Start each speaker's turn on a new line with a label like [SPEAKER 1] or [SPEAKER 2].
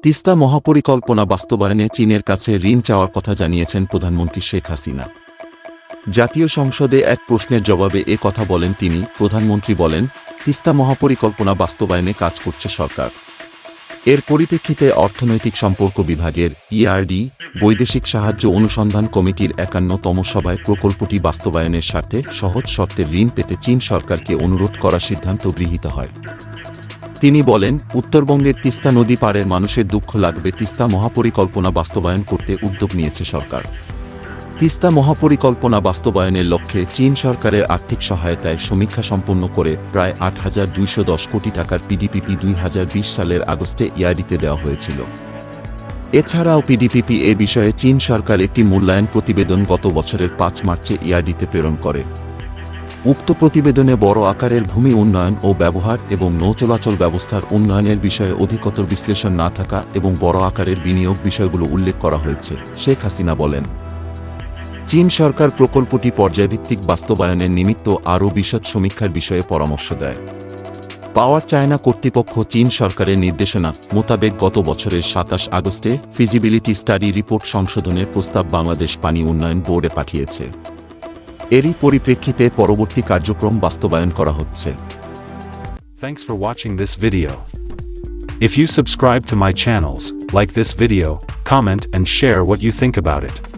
[SPEAKER 1] তিস্তা মহাপরিকল্পনা বাস্তবায়নে চীনের কাছে ঋণ চাওয়ার কথা জানিয়েছেন প্রধানমন্ত্রী শেখ হাসিনা। জাতীয় সংসদে এক প্রশ্নের জবাবে এ কথা বলেন তিনি। প্রধানমন্ত্রী বলেন, তিস্তা মহাপরিকল্পনা বাস্তবায়নে কাজ করছে সরকার। এর পরিপ্রেক্ষিতে অর্থনৈতিক সম্পর্ক বিভাগের ইআরডি বৈদেশিক সাহায্য অনুসন্ধান কমিটির একান্নতম সভায় প্রকল্পটি বাস্তবায়নের স্বার্থে সহজ শর্তে ঋণ পেতে চীন সরকারকে অনুরোধ করার সিদ্ধান্ত গৃহীত হয়। তিনি বলেন উত্তরবঙ্গের তিস্তা নদী পাড়ের মানুষের দুঃখ লাগবে, তিস্তা মহাপরিকল্পনা বাস্তবায়ন করতে উদ্যোগ নিয়েছে সরকার। তিস্তা মহাপরিকল্পনা বাস্তবায়নের লক্ষ্যে চীন সরকারের আর্থিক সহায়তায় সমীক্ষা সম্পন্ন করে প্রায় আট হাজার দুইশো দশ কোটি টাকার পিডিপিপি দুই হাজার বিশ সালের আগস্টে ইয়ারিতে দেওয়া হয়েছিল। এছাড়াও পিডিপিপি এ বিষয়ে চীন সরকার একটি মূল্যায়ন প্রতিবেদন গত বছরের পাঁচ মার্চে ইয়াডিতে প্রেরণ করে। উক্ত প্রতিবেদনে বড় আকারের ভূমি উন্নয়ন ও ব্যবহার এবং নৌচলাচল ব্যবস্থার উন্নয়নের বিষয়ে অধিকতর বিশ্লেষণ না থাকা এবং বড় আকারের বিনিয়োগ বিষয়গুলো উল্লেখ করা হয়েছে, শেখ হাসিনা বলেন। চীন সরকার প্রকল্পটি পর্যায়ভিত্তিক বাস্তবায়নের নিমিত্ত আরও বিশদ সমীক্ষার বিষয়ে পরামর্শ দেয়। পাওয়ার চায়না কর্তৃপক্ষ চীন সরকারের নির্দেশনা মোতাবেক গত বছরের সাতাশ আগস্টে ফিজিবিলিটি স্টাডি রিপোর্ট সংশোধনের প্রস্তাব বাংলাদেশ পানি উন্নয়ন বোর্ডে পাঠিয়েছে। এরই পরিপ্রেক্ষিতে পরবর্তী কার্যক্রম বাস্তবায়ন করা হচ্ছে
[SPEAKER 2] Thanks for watching this video. If you subscribe to my channels, like this video, comment and share what you think about it.